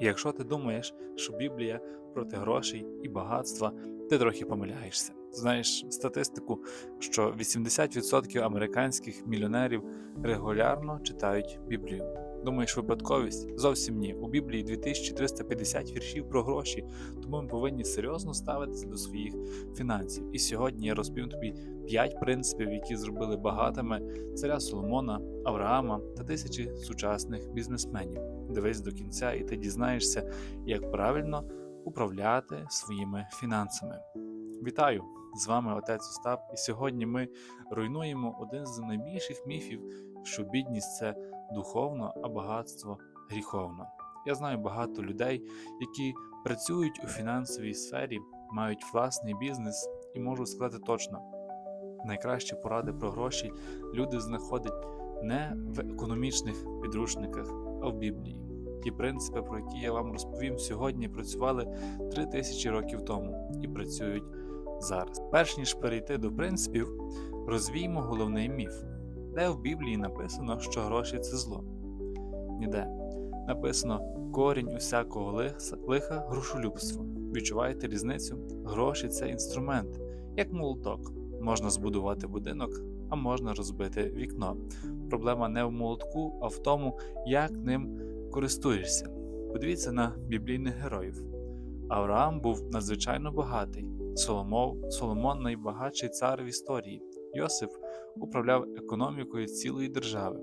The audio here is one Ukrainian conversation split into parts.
І якщо ти думаєш, що Біблія проти грошей і багатства, ти трохи помиляєшся. Знаєш статистику, що 80% американських мільйонерів регулярно читають Біблію. Думаєш, випадковість? Зовсім ні. У Біблії 2350 віршів про гроші, тому ми повинні серйозно ставитися до своїх фінансів. І сьогодні я розповім тобі 5 принципів, які зробили багатими царя Соломона, Авраама та тисячі сучасних бізнесменів. Дивись до кінця, і ти дізнаєшся, як правильно управляти своїми фінансами. Вітаю! З вами отець Остап, і сьогодні ми руйнуємо один з найбільших міфів, що бідність це духовно, а багатство гріховно. Я знаю багато людей, які працюють у фінансовій сфері, мають власний бізнес і можу сказати точно: найкращі поради про гроші люди знаходять не в економічних підручниках, а в Біблії. Ті принципи, про які я вам розповім сьогодні, працювали 3000 років тому і працюють зараз. Перш ніж перейти до принципів, розвіймо головний міф, де в Біблії написано, що гроші це зло. Ніде написано корінь усякого лиха грошолюбство. Відчуваєте різницю? Гроші це інструмент, як молоток. Можна збудувати будинок, а можна розбити вікно. Проблема не в молотку, а в тому, як ним користуєшся. Подивіться на біблійних героїв. Авраам був надзвичайно багатий, Соломон, Соломон найбагатший цар в історії. Йосиф управляв економікою цілої держави.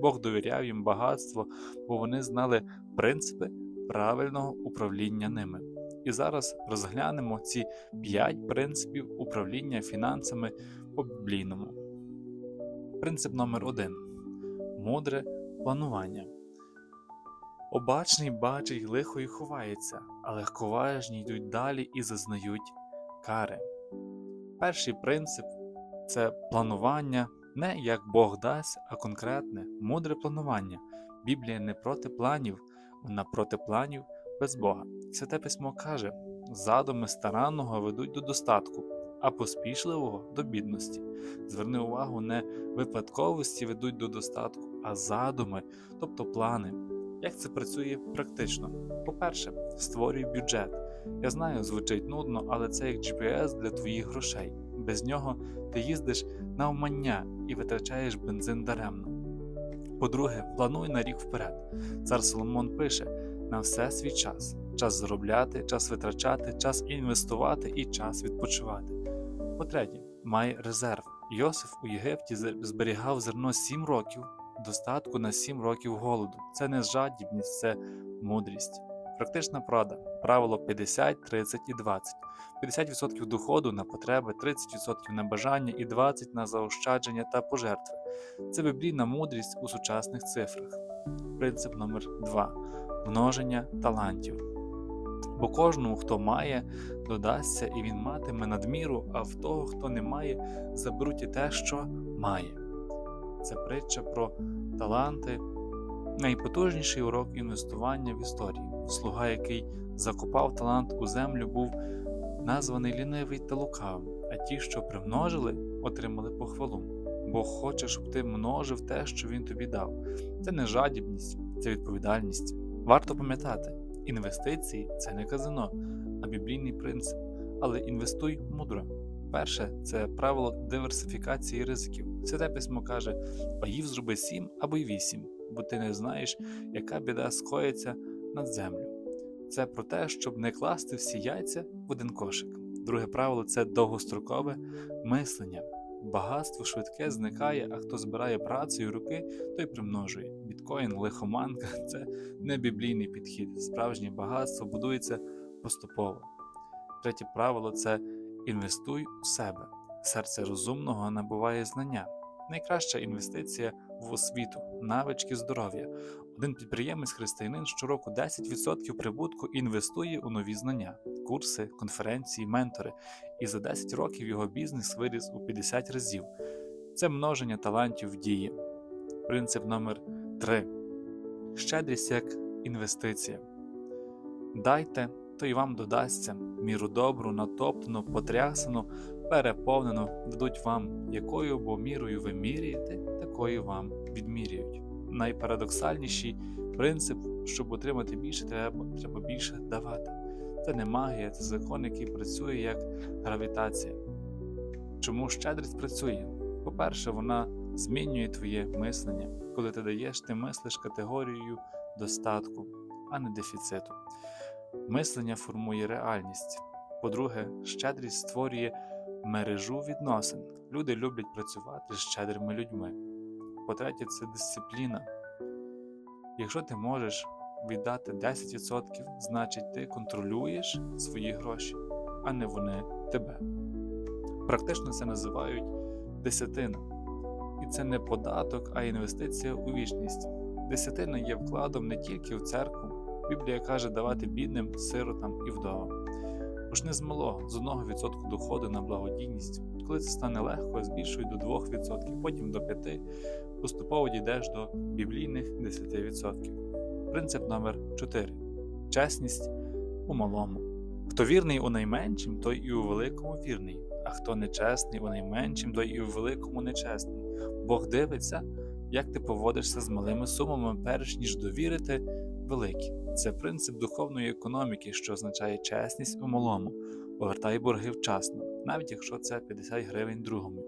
Бог довіряв їм багатство, бо вони знали принципи правильного управління ними. І зараз розглянемо ці п'ять принципів управління фінансами по біблійному. Принцип номер один мудре планування. Обачний бачить лихо і ховається, а легковажні йдуть далі і зазнають кари. Перший принцип це планування не як Бог дасть, а конкретне, мудре планування. Біблія не проти планів, вона проти планів без Бога. Святе письмо каже: задуми старанного ведуть до достатку, а поспішливого до бідності. Зверни увагу, не випадковості ведуть до достатку, а задуми, тобто плани. Як це працює практично? По-перше, створюй бюджет. Я знаю, звучить нудно, але це як GPS для твоїх грошей. Без нього ти їздиш на умання і витрачаєш бензин даремно. По-друге, плануй на рік вперед. Цар Соломон пише: на все свій час: час заробляти, час витрачати, час інвестувати і час відпочивати. По-третє, май резерв. Йосиф у Єгипті зберігав зерно 7 років, достатку на 7 років голоду. Це не жадібність, це мудрість. Практична порада. Правило 50, 30 і 20. 50% доходу на потреби, 30% на бажання і 20% на заощадження та пожертви. Це біблійна мудрість у сучасних цифрах. Принцип номер 2 множення талантів. Бо кожному, хто має, додасться, і він матиме надміру, а в того, хто не має, заберуть і те, що має. Це притча про таланти, найпотужніший урок інвестування в історії. Слуга, який закопав талант у землю, був названий лінивий та лукавим, а ті, що примножили, отримали похвалу. Бог хоче, щоб ти множив те, що він тобі дав. Це не жадібність, це відповідальність. Варто пам'ятати, інвестиції це не казино, а біблійний принцип. Але інвестуй мудро. Перше це правило диверсифікації ризиків. Святе письмо каже: паїв зроби сім або й вісім, бо ти не знаєш, яка біда скоїться над землю. Це про те, щоб не класти всі яйця в один кошик. Друге правило це довгострокове мислення. Багатство швидке зникає, а хто збирає працею руки, той примножує. Біткоін, лихоманка це не біблійний підхід. Справжнє багатство будується поступово. Третє правило це інвестуй у себе. Серце розумного набуває знання. Найкраща інвестиція в освіту, навички здоров'я. Один підприємець християнин щороку 10% прибутку інвестує у нові знання, курси, конференції, ментори, і за 10 років його бізнес виріс у 50 разів. Це множення талантів в дії. Принцип номер 3 Щедрість як інвестиція. Дайте, то й вам додасться міру добру, натоптану, потрясану, переповнену дадуть вам, якою бо мірою ви міряєте, такою вам відміряють. Найпарадоксальніші Принцип, щоб отримати більше, треба, треба більше давати. Це не магія, це закон, який працює як гравітація. Чому щедрість працює? По-перше, вона змінює твоє мислення. Коли ти даєш, ти мислиш категорією достатку, а не дефіциту. Мислення формує реальність. По-друге, щедрість створює мережу відносин. Люди люблять працювати з щедрими людьми. По-третє, це дисципліна. Якщо ти можеш віддати 10%, значить ти контролюєш свої гроші, а не вони тебе. Практично це називають десятина. І це не податок, а інвестиція у вічність. Десятина є вкладом не тільки в церкву. Біблія каже давати бідним, сиротам і вдовам. Почни з малого, з 1% доходу на благодійність. Коли це стане легко, збільшуй до 2%, потім до 5%, поступово дійдеш до біблійних 10%. Принцип номер 4 чесність у малому. Хто вірний у найменшим, той і у великому вірний, а хто нечесний у найменшим, той і у великому нечесний. Бог дивиться, як ти поводишся з малими сумами, перш ніж довірити великі. Це принцип духовної економіки, що означає чесність у малому. Повертай борги вчасно, навіть якщо це 50 гривень другому.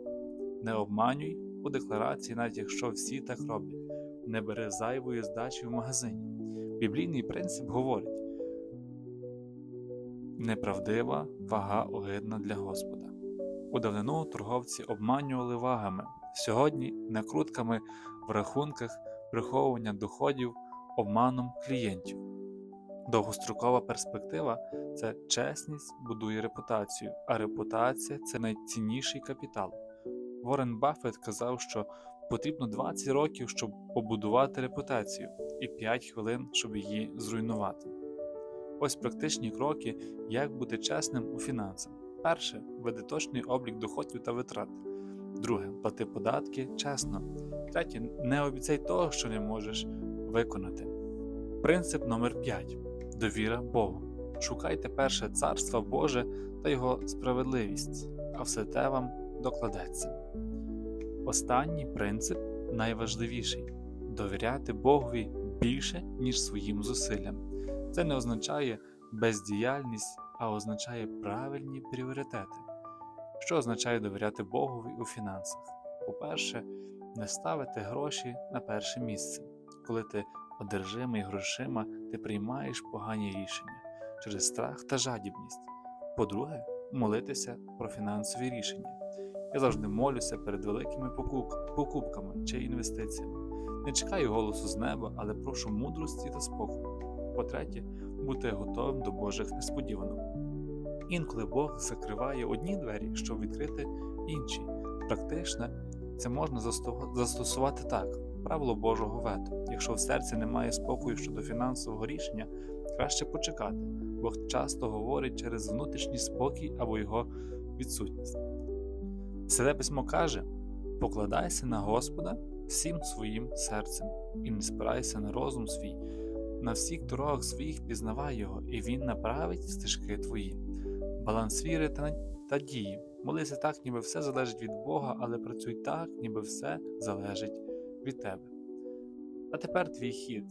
Не обманюй у декларації, навіть якщо всі так роблять. Не бери зайвої здачі в магазині. Біблійний принцип говорить: неправдива вага огидна для Господа. У давнину торговці обманювали вагами, сьогодні накрутками в рахунках приховування доходів обманом клієнтів. Довгострокова перспектива це чесність будує репутацію, а репутація це найцінніший капітал. Ворен Баффет казав, що потрібно 20 років, щоб побудувати репутацію, і 5 хвилин, щоб її зруйнувати. Ось практичні кроки, як бути чесним у фінансах. Перше веди точний облік доходів та витрат. Друге плати податки чесно. Третє не обіцяй того, що не можеш виконати. Принцип номер 5 довіра Богу. Шукайте перше царство Боже та Його справедливість, а все те вам докладеться. Останній принцип найважливіший довіряти Богові більше, ніж своїм зусиллям. Це не означає бездіяльність, а означає правильні пріоритети. Що означає довіряти Богові у фінансах? По-перше, не ставити гроші на перше місце. Коли ти одержимий грошима, ти приймаєш погані рішення через страх та жадібність. По-друге, молитися про фінансові рішення. Я завжди молюся перед великими покупками чи інвестиціями. Не чекаю голосу з неба, але прошу мудрості та спокою. По-третє, бути готовим до Божих несподіванок. Інколи Бог закриває одні двері, щоб відкрити інші. Практично це можна застосувати так: правило Божого вето. Якщо в серці немає спокою щодо фінансового рішення, краще почекати. Бог часто говорить через внутрішній спокій або його відсутність. Святе письмо каже: покладайся на Господа всім своїм серцем і не спирайся на розум свій. На всіх дорогах своїх пізнавай його, і він направить стежки твої. Баланс віри та, та дії. Молися так, ніби все залежить від Бога, але працюй так, ніби все залежить від тебе. А тепер твій хід.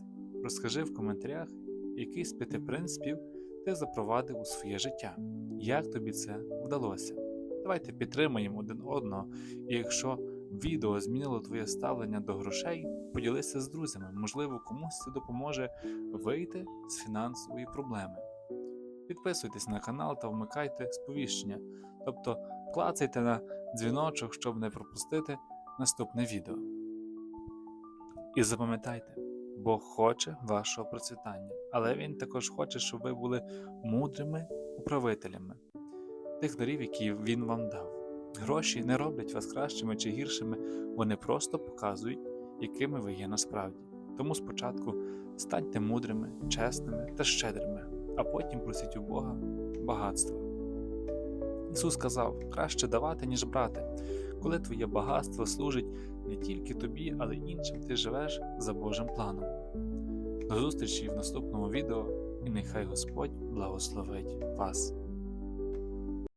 Розкажи в коментарях, який з п'яти принципів ти запровадив у своє життя. Як тобі це вдалося? Давайте підтримаємо один одного, і якщо відео змінило твоє ставлення до грошей, поділися з друзями, можливо, комусь це допоможе вийти з фінансової проблеми. Підписуйтесь на канал та вмикайте сповіщення, тобто клацайте на дзвіночок, щоб не пропустити наступне відео. І запам'ятайте, Бог хоче вашого процвітання, але Він також хоче, щоб ви були мудрими управителями тих дарів, які Він вам дав. Гроші не роблять вас кращими чи гіршими, вони просто показують, якими ви є насправді. Тому спочатку станьте мудрими, чесними та щедрими, а потім просіть у Бога багатства. Ісус сказав: краще давати, ніж брати. Коли твоє багатство служить не тільки тобі, але й іншим, ти живеш за Божим планом. До зустрічі в наступному відео, і нехай Господь благословить вас.